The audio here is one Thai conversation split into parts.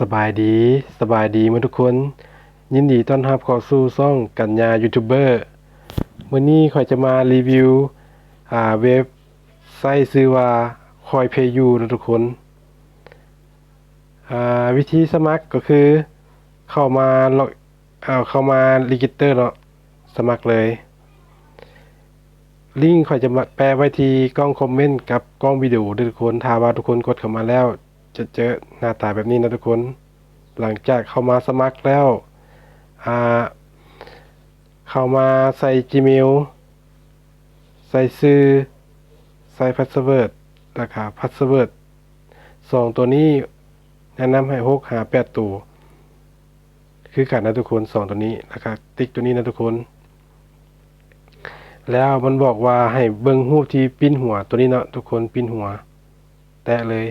สบายดีสบายดีมาทุกคน ยินดีต้อนรับเข้าสู่ช่องกัญญายูทูบเบอร์วันนี้ข่อยจะมารีวิวอ่าเว็บไซต์ชื่อว่าคอยเพย์ยูนะทุกคนอ่าวิธีสมัครก็คือเข้ามาล็อกเอาเข้ามารีจิเตอร์เนาะสมัครเลย ลิงก์ข่อยจะมาแปะไว้ที่กล้องคอมเมนต์กับกล้องวิดีโอทุกคนถ้าว่าทุกคนกดเข้ามาแล้ว จะเจอหน้าตาแบบนี้นะทุกคน หลังจากเข้ามาสมัครแล้วอ่าเข้ามาใส่ Gmail ใส่ชื่อใส่พาสเวิร์ดแล้วก็พาสเวิร์ดสองตัวนี้แนะนำให้หกหาแปดตัว คือกันนะทุกคนสองตัวนี้แล้วก็ติ๊กตัวนี้นะทุกคน แล้วมันบอกว่าให้เบิ่งรูปที่ปิ้นหัวตัวนี้เนาะทุกคนปิ้นหัว แตะเลย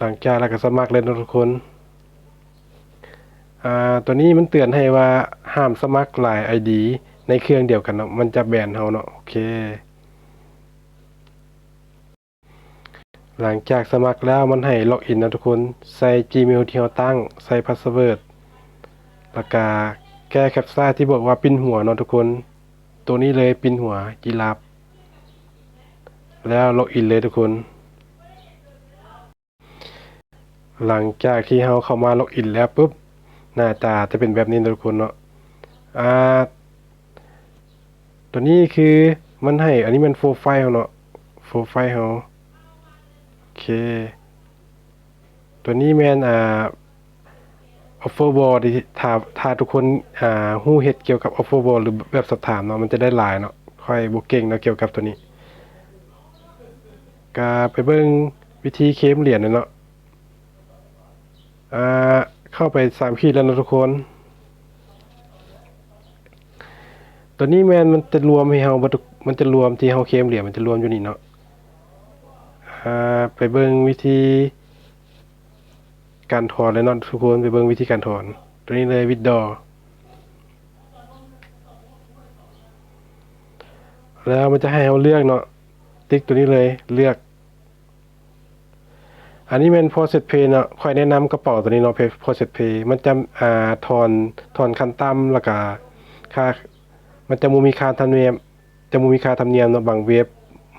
หลังจากแล้วก็สมัครเลยนทุกคนอ่าตัวนี้มันเตือนให้ว่าห้ามสมัครหลาย ID ในเครื่องเดียวกันเนาะมันจะแบนเฮาเนาะโอเค หลังจากสมัครแล้วมันให้ล็อกอินนะทุกคนใส่ Gmail ที่เราตั้งใส่พาสเวิร์ดแล้วก็แก้แคปซ่าที่บอกว่าปิ้นหัวเนาะทุกคน ตัวนี้เลยปิ้นหัวจีราฟแล้วล็อกอินเลยทุกคน หลังจากที่เราเข้ามาล็อกอินแล้วปุ๊บหน้าตาจะเป็นแบบนี้นะทุกคนเนาะอ่าตัวนี้คือมันให้ อันนี้มันโฟไฟล์เนาะโฟไฟล์เราโอเค ตัวนี้แมนอ่า offer ball ที่ถ้าถ้าทุกคนอ่าฮู้เฮ็ดเกี่ยวกับ offer ball หรือแบบสอบถามเนาะมันจะได้หลายเนาะค่อยบ่เก่งเนาะเกี่ยวกับตัวนี้ก็ไปเบิ่งวิธีเคลมเหรียญเนาะ อ่าเข้าไปสามขีดแล้วนะทุกคน ตัวนี้แมนมันจะรวมให้เฮามันจะรวมที่เฮาเคมเหรียญมันจะรวมอยู่นี่เนาะอ่าไปเบิ่งวิธีการถอนเลยเนาะทุกคนไปเบิ่งวิธีการถอน ตัวนี้เลยวิดดอแล้วมันจะให้เราเลือกเนาะติ๊กตัวนี้เลยเลือก อันนี้เป็น process pay เนาะค่อยแนะนำกระเป๋าตัวนี้เนาะ pay process pay มันจะอ่าถอนถอนขั้นต่ำแล้วก็ค่ามันจะบ่มีค่าธรรมเนียม จะบ่มีค่าธรรมเนียมเนาะบางเว็บ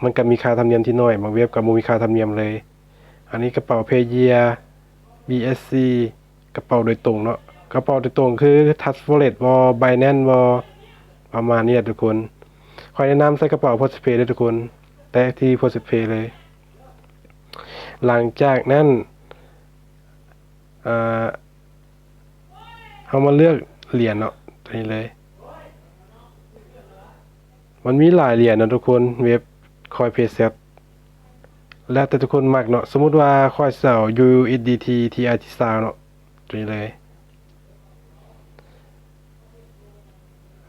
มันก็มีค่าธรรมเนียมที่น้อย บางเว็บก็บ่มีค่าธรรมเนียมเลย อันนี้กระเป๋า Payeer BSC กระเป๋าโดยตรงเนาะกระเป๋าโดยตรงคือ Touch Wallet บ่ Binance บ่ประมาณนี้ทุกคนค่อยแนะนำใส่กระเป๋า process pay ด้ทุกคน แตะที่ process pay เลย หลังจากนั้นอ่าเอามาเลือกเหรียญเนาะตัวนี้เลย มันมีหลายเหรียญนะทุกคนเว็บคอยเพย์เซตแล้วแต่ทุกคนมักเนาะสมมุติว่าคอยเสา USDT TRT ซาวเนาะตัวนี้เลย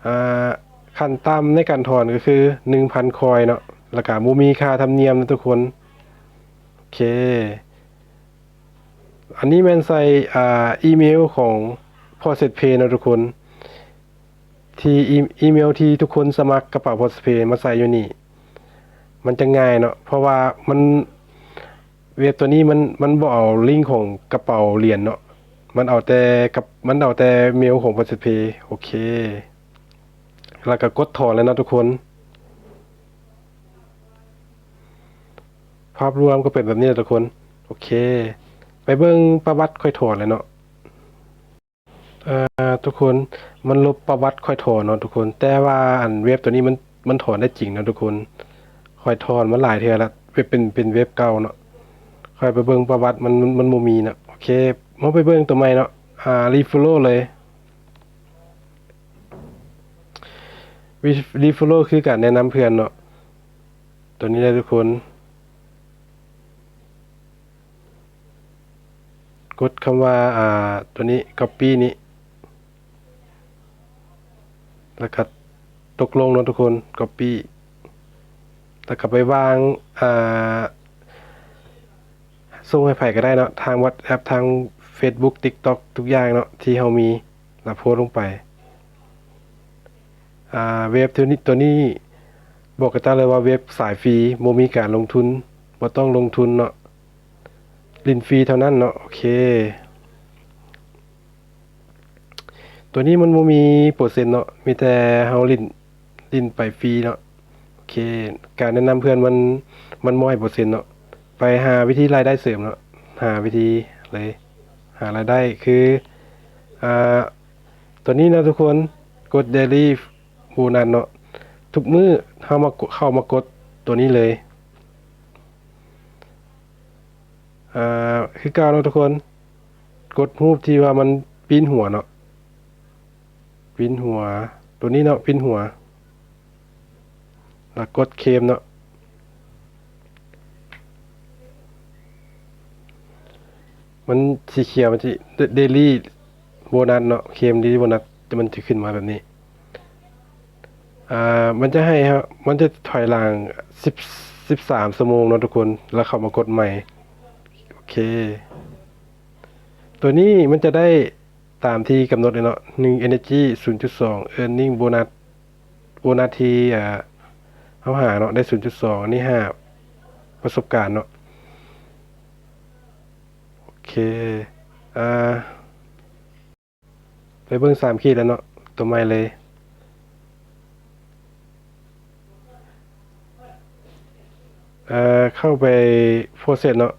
อ่าขั้นต่ำในการถอนก็คือ 1,000 คอยเนาะแล้วก็บ่มีค่าธรรมเนียมนะทุกคน เค อันนี้แมนใส่อ่าอีเมลของ Process Pay นะทุกคน ที่อีเมลที่ทุกคนสมัครกระเป๋า Process Pay มาใส่อยู่นี่ มันจะง่ายเนาะเพราะว่ามันเว็บตัวนี้มันมันบ่เอาลิงก์ของกระเป๋าเหรียญเนาะมันเอาแต่กับมันเอาแต่เมลของ Process Pay โอเค แล้วก็กดถอนเลยนะทุกคน ภาพรวมก็เป็นแบบนี้แหละทุกคน โอเค ไปเบิ่งประวัติค่อยถอนเลยเนาะเอ่อทุกคนมันลบประวัติค่อยถอนเนาะทุกคน แต่ว่าอันเว็บตัวนี้มันมันถอนได้จริงนะทุกคนค่อยถอนมาหลายเทื่อแล้วเว็บเป็นเป็นเว็บเก่าเนาะค่อยไปเบิ่งประวัติมันมันมันบ่มีเนาะโอเคมาไปเบิ่งตัวใหม่เนาะอ่ารีฟโลเลยรีฟโลคือการแนะนำเพื่อนเนาะตัวนี้เลยทุกคน กดคำว่าอ่าตัวนี้ copy นี้ แล้วก็ตกลงนะทุกคน copy แล้วก็ไปวางอ่าส่งให้ไผก็ได้เนาะทาง WhatsApp ทาง Facebook TikTok ทุกอย่างเนาะที่เฮามีแล้วโพสลงไปอ่าเว็บตัวนี้ตัวนี้บอกกันตาเลยว่าเว็บสายฟรีบ่มีการลงทุนบ่ต้องลงทุนเนาะ ลินฟรีเท่านั้นเนาะโอเค ตัวนี้มันบ่มีเปอร์เซ็นต์เนาะมีแต่เฮาลินลินไปฟรีเนาะโอเค การแนะนำเพื่อนมันมันบ่ให้เปอร์เซ็นต์เนาะไปหาวิธีรายได้เสริมเนาะหาวิธีเลย หารายได้คืออ่าตัวนี้นะทุกคนกด daily โบนัสเนาะทุกมื้อเฮามากดเข้ามากดตัวนี้เลย อ่าคือเก่าเนาะทุกคน กดรูปที่ว่ามันปิ้นหัวเนาะปิ้นหัว ตัวนี้เนาะปิ้นหัว แล้วกดเคมเนาะมันสีเขียวมันจะเดลี่โบนัสเนาะเคมเดลี่โบนัสจะมันจะขึ้นมาแบบนี้ อ่า มันจะให้ครับ มันจะถอยหลังสิบสิบสามชั่วโมงเนาะทุกคน แล้วเข้ามากดใหม่ เค ตัวนี้มันจะได้ตามที่กำหนดเลยเนาะ1 energy 0.2 earning bonus โบนัสที่อ่าเขาหาเนาะได้ 0.2 อันนี้5ประสบการณ์เนาะโอเคอ่าไปเบิ่ง3ขีดแล้วเนาะตัวใหม่เลยเอ่อเข้าไป process เนาะ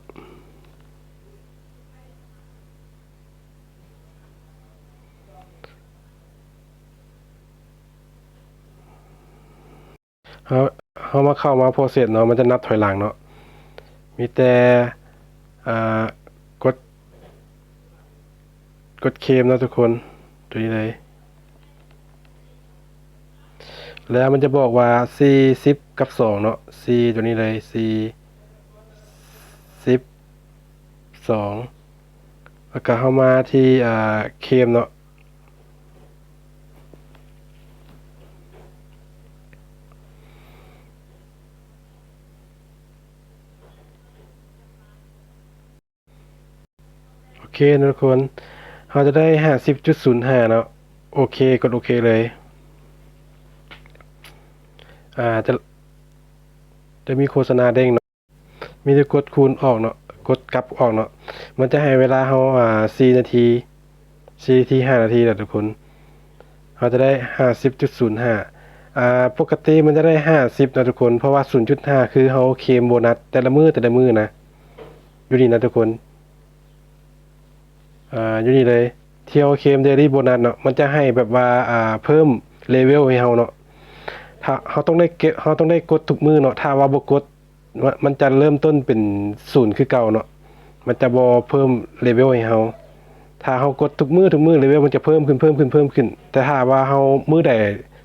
เขาเขามาเข้ามาโปรเซสเนาะมันจะนับถอยหลังเนาะมีแต่กดกดเคมเนาะทุกคนตัวนี้เลย แล้วมันจะบอกว่า C 10กับ 2 เนาะ C ตัวนี้เลย C 10 2แล้วก็เข้ามาที่เคมเนาะ โอเค นะทุกคนเราจะได้ห้าสิบจุดศูนย์ห้าเนาะโอเคกดโอเคเลย อ่าจะจะมีโฆษณาเด้งเนาะมีแต่กดคูณออกเนาะกดกลับออกเนาะมันจะให้เวลาเราอ่าสี่นาทีสี่นาทีห้านาทีแหละทุกคนเราจะได้ห้าสิบจุดศูนย์ห้าอ่าปกติมันจะได้ห้าสิบนะทุกคน เพราะว่าศูนย์จุดห้าคือเขาเคมโบนัสแต่ละมือแต่ละมือนะอยู่นี่นะทุกคน อ่าอยู่นี่เลยเที่ยวเคมเดลี่โบนัสเนาะมันจะให้แบบว่าอ่าเพิ่มเลเวลให้เฮาเนาะถ้าเฮาต้องได้เก็บเฮาต้องได้กดทุกมือเนาะถ้าว่าบ่กดมันมันจะเริ่มต้นเป็นศูนย์คือเก่าเนาะมันจะบ่เพิ่มเลเวลให้เฮาถ้าเฮากดทุกมือทุกมือเลเวลมันจะเพิ่มขึ้นเพิ่มขึ้นเพิ่มขึ้น แต่ถ้าว่าเฮามือใด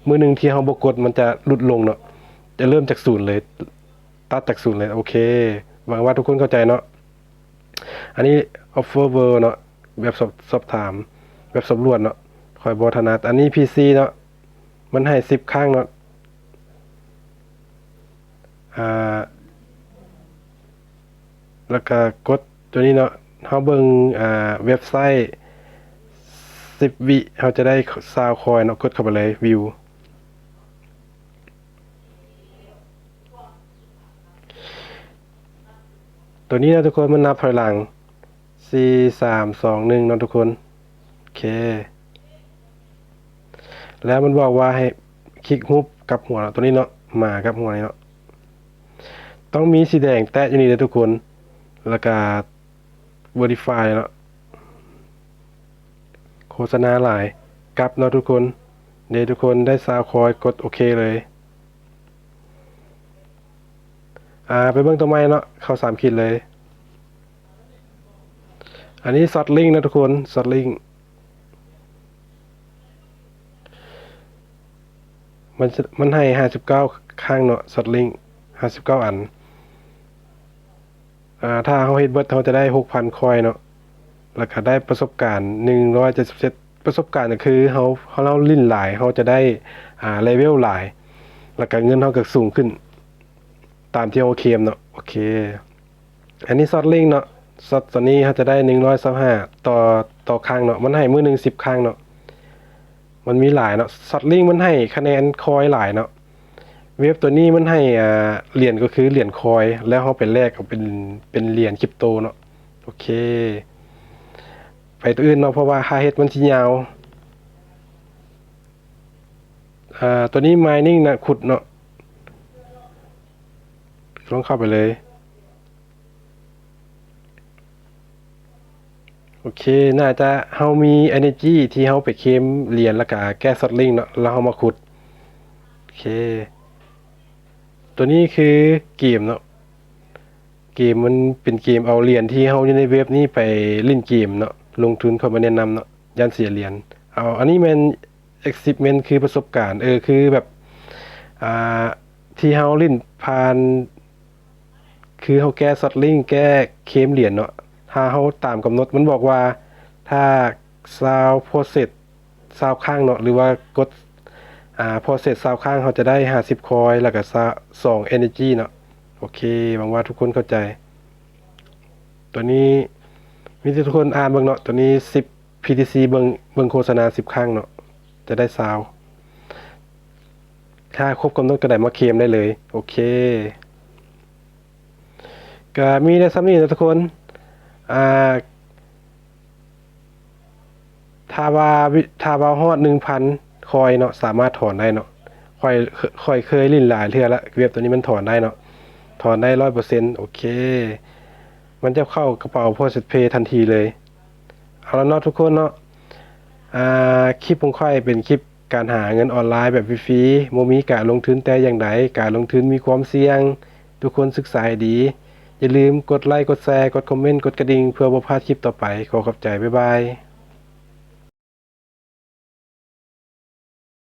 มือหนึงที่เฮาบ่กดมันจะลดลงเนาะจะเริ่มจากศูนย์เลย ตัดจากศูนย์เลยโอเคหวังว่าทุกคนเข้าใจเนาะอันนี้ offer w o r เนาะ แบบสอบสอบถาม แบบสำรวจเนาะคอยบอถนัดอันนี้ PC เนาะมันให้สิบข้างเนาะอ่าแล้วก็กดตัวนี้เนาะเฮาเบิ่งอ่าเว็บไซต์สิบวิเขาจะได้ซาวคอยเนาะกดเข้าไปเลยวิวตัวนี้นะทุกคนมันนับถอยหลัง สี่สามสองหนึ่งนะทุกคน โอเค แล้วมันบอกว่าให้คลิกฮุบกับหัวตัวนี้เนาะหมากับหัวนี้เนาะต้องมีสีแดงแตะอยู่นี่เลยทุกคน แล้วก็ verify เนาะโฆษณาหลายกลับเนาะทุกคน เดี๋ยวทุกคนได้ซาวคอยกดโอเคเลย อ่า ไปเบิ่งตัวใหม่เนาะเข้าสามขีดเลย อันนี้ซอดลิงนะทุกคนซอดลิงมันมันให้ห้าสิบเก้าข้างเนาะซอดลิงห้าสิบเก้าอัน อ่า ถ้าเขาเฮ็ดเบิร์ดเขาจะได้หกพันคอยเนาะแล้วก็ได้ประสบการณ์หนึ่งร้อยเจ็ดสิบเจ็ดประสบการณ์ก็คือเขาเขาเล่าลิ้นหลายเขาจะได้อ่าเลเวลหลาย แล้วก็เงินเขาก็สูงขึ้น ตามที่โอเคมเนาะโอเค อันนี้ซอดลิงเนาะ ซอดตัวนี้เขาจะได้หนึ่งร้อยสิบห้าต่อต่อครั้งเนาะมันให้มือหนึ่งสิบครั้งเนาะมันมีหลายเนาะซอดลิงมันให้คะแนนคอยหลายเนาะเว็บตัวนี้มันให้อ่าเหรียญก็คือเหรียญคอย แล้วเขาไปแลกเอาเป็นเป็นเหรียญคริปโตเนาะโโอเค ไปตัวอื่นเนาะเพราะว่าค่าเฮ็ดมันสิยาวอ่าตัวนี้ mining นะขุดเนาะลองเข้าไปเลย โอเค น่าจะเฮามี energy ที่เฮาไปเคลมเหรียญแล้วก็แก้ซอดลิงเนาะแล้วเฮามาขุด โอเค ตัวนี้คือเกมเนาะ เกมมันเป็นเกมเอาเหรียญที่เฮาอยู่ในเว็บนี้ไปเล่นเกมเนาะ ลงทุนเข้ามาแนะนำเนาะย่านเสียเหรียญ เอา อันนี้มัน excitement คือประสบการณ์ เออ คือแบบ อ่า ที่เฮาเล่นผ่าน คือเฮาแก้ซอดลิงแก้เคลมเหรียญเนาะ ถ้าเฮาตามกำหนดมันบอกว่าถ้าซาวโปรเซสซาวข้างเนาะหรือว่ากดอ่าโปรเซสซาวข้างเขาจะได้ 50 คอย แล้วก็ซา2 energy เนาะโอเคหวังว่าทุกคนเข้าใจ ตัวนี้มีทุกคนอ่านบิ่งเนาะตัวนี้ 10 PTC เบิงเบิงโฆษณา 10ครั้งเนาะจะได้ซาวถ้าครบกำหนดก็ได้มาเคลมได้เลย โอเคก็มีในซ้ำนี้นะทุกคน อ่าถ้าว่าวิถ้าว่าฮอด1,000คอยเนาะสามารถถอนได้เนาะคอยคอยเคยลิ้นหลายเทื่อละเว็บตัวนี้มันถอนได้เนาะถอนได้100%โอเค มันจะเข้ากระเป๋า Process Pay ทันทีเลย เอาล้วเนาะทุกคนเนาะอ่าคลิปของค่อยเป็นคลิปการหาเงินออนไลน์แบบฟรีๆบ่มีการลงทุนแต่อย่างใดการลงทุนมีความเสี่ยง ทุกคนศึกษาดี อย่าลืมกดไลค์ กดแชร์ กดคอมเมนต์ กดกระดิ่งเพื่อบ่พลาดคลิปต่อไป ขอขอบใจ บ๊ายบาย